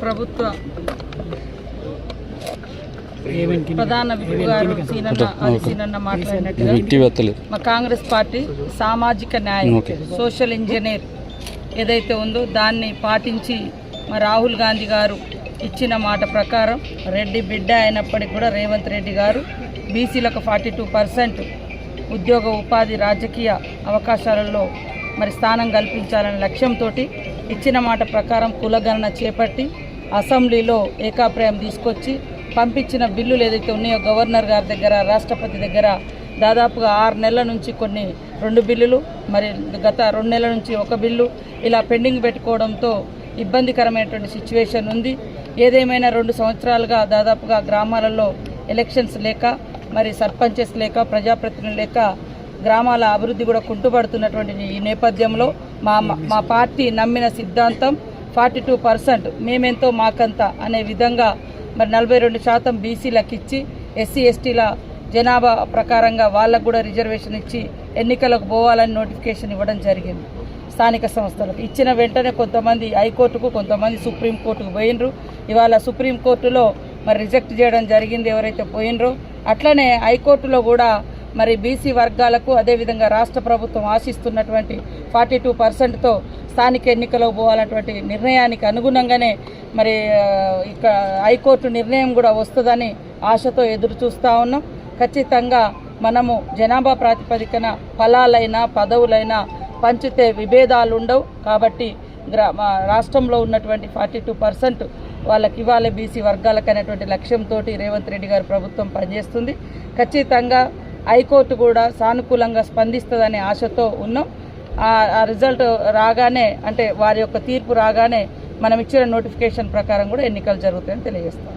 ప్రభుత్వ ప్రధాన విప్ గారు సీనన్న మాట్లాడినట్టుగా మా కాంగ్రెస్ పార్టీ సామాజిక న్యాయం. సోషల్ ఇంజనీర్ ఏదైతే ఉందో దాన్ని పాటించి మా రాహుల్ గాంధీ గారు ఇచ్చిన మాట ప్రకారం రెడ్డి బిడ్డ అయినప్పటికీ కూడా రేవంత్ రెడ్డి గారు బీసీలకు ఫార్టీ టూ పర్సెంట్ ఉద్యోగ ఉపాధి రాజకీయ అవకాశాలలో మరి స్థానం కల్పించాలనే లక్ష్యంతో ఇచ్చిన మాట ప్రకారం కులగణన చేపట్టి అసెంబ్లీలో ఏకాప్రాయం తీసుకొచ్చి పంపించిన బిల్లులు ఏదైతే ఉన్నాయో గవర్నర్ గారి దగ్గర రాష్ట్రపతి దగ్గర దాదాపుగా ఆరు నెలల నుంచి కొన్ని రెండు బిల్లులు మరి గత రెండు నెలల నుంచి ఒక బిల్లు ఇలా పెండింగ్ పెట్టుకోవడంతో ఇబ్బందికరమైనటువంటి సిచ్యువేషన్ ఉంది. ఏదేమైనా రెండు సంవత్సరాలుగా దాదాపుగా గ్రామాలలో ఎలక్షన్స్ లేక మరి సర్పంచెస్ లేక ప్రజాప్రతినిధులు లేక గ్రామాల అభివృద్ధి కూడా కుంటుపడుతున్నటువంటి ఈ నేపథ్యంలో మా మా పార్టీ నమ్మిన సిద్ధాంతం ఫార్టీ టూ పర్సెంట్ మేమెంతో మాకంత అనే విధంగా మరి నలభై రెండు శాతం బీసీలకు ఇచ్చి ఎస్సీ ఎస్టీల జనాభా ప్రకారంగా వాళ్ళకు కూడా రిజర్వేషన్ ఇచ్చి ఎన్నికలకు పోవాలని నోటిఫికేషన్ ఇవ్వడం జరిగింది. స్థానిక సంస్థలకు ఇచ్చిన వెంటనే కొంతమంది హైకోర్టుకు కొంతమంది సుప్రీంకోర్టుకు పోయినరు. ఇవాళ సుప్రీంకోర్టులో మరి రిజెక్ట్ చేయడం జరిగింది ఎవరైతే పోయినరో అట్లనే హైకోర్టులో కూడా మరి బీసీ వర్గాలకు అదేవిధంగా రాష్ట్ర ప్రభుత్వం ఆశిస్తున్నటువంటి ఫార్టీ టూ పర్సెంట్తో స్థానిక ఎన్నికలకు పోవాలన్నటువంటి నిర్ణయానికి అనుగుణంగానే మరి ఇక్కడ ఇక హైకోర్టు నిర్ణయం కూడా వస్తుందని ఆశతో ఎదురు చూస్తూ ఉన్నాం. ఖచ్చితంగా మనము జనాభా ప్రాతిపదికన ఫలాలైనా పదవులైనా పంచితే విభేదాలు ఉండవు. కాబట్టి గ్రా మా రాష్ట్రంలో ఉన్నటువంటి ఫార్టీ టూ పర్సెంట్ వాళ్ళకి ఇవ్వాలి బీసీ వర్గాలకు అనేటువంటి లక్ష్యంతో రేవంత్ రెడ్డి గారి ప్రభుత్వం పనిచేస్తుంది. ఖచ్చితంగా హైకోర్టు కూడా సానుకూలంగా స్పందిస్తుందనే ఆశతో ఉన్నాం. ఆ- రిజల్ట్ రాగానే అంటే వారి యొక్క తీర్పు రాగానే మనం ఇచ్చిన నోటిఫికేషన్ ప్రకారం కూడా ఎన్నికలు జరుగుతాయని తెలియజేస్తాం.